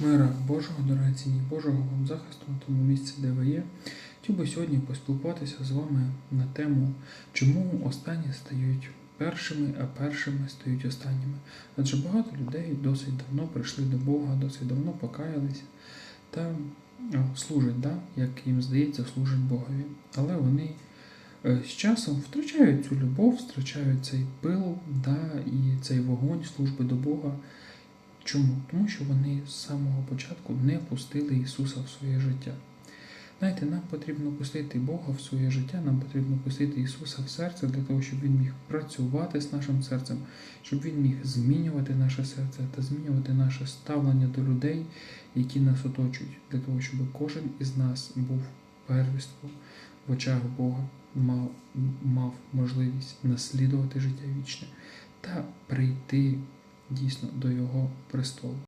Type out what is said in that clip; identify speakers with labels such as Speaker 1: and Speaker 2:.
Speaker 1: Мира Божого, дорогоцінні Божого вам захисту на тому місці, де ви є. Хотів би сьогодні поспілкуватися з вами на тему, чому останні стають першими, а першими стають останніми. Адже багато людей досить давно прийшли до Бога, досить давно покаялися та служать, да? як їм здається, служать Богові. Але вони е, з часом втрачають цю любов, втрачають цей пил да, і цей вогонь служби до Бога. Чому? Тому що вони з самого початку не пустили Ісуса в своє життя. Знаєте, нам потрібно пустити Бога в своє життя, нам потрібно пустити Ісуса в серце для того, щоб Він міг працювати з нашим серцем, щоб Він міг змінювати наше серце та змінювати наше ставлення до людей, які нас оточують, для того, щоб кожен із нас був первістком в очах Бога, мав, мав можливість наслідувати життя вічне та прийти дійсно до Його престолу.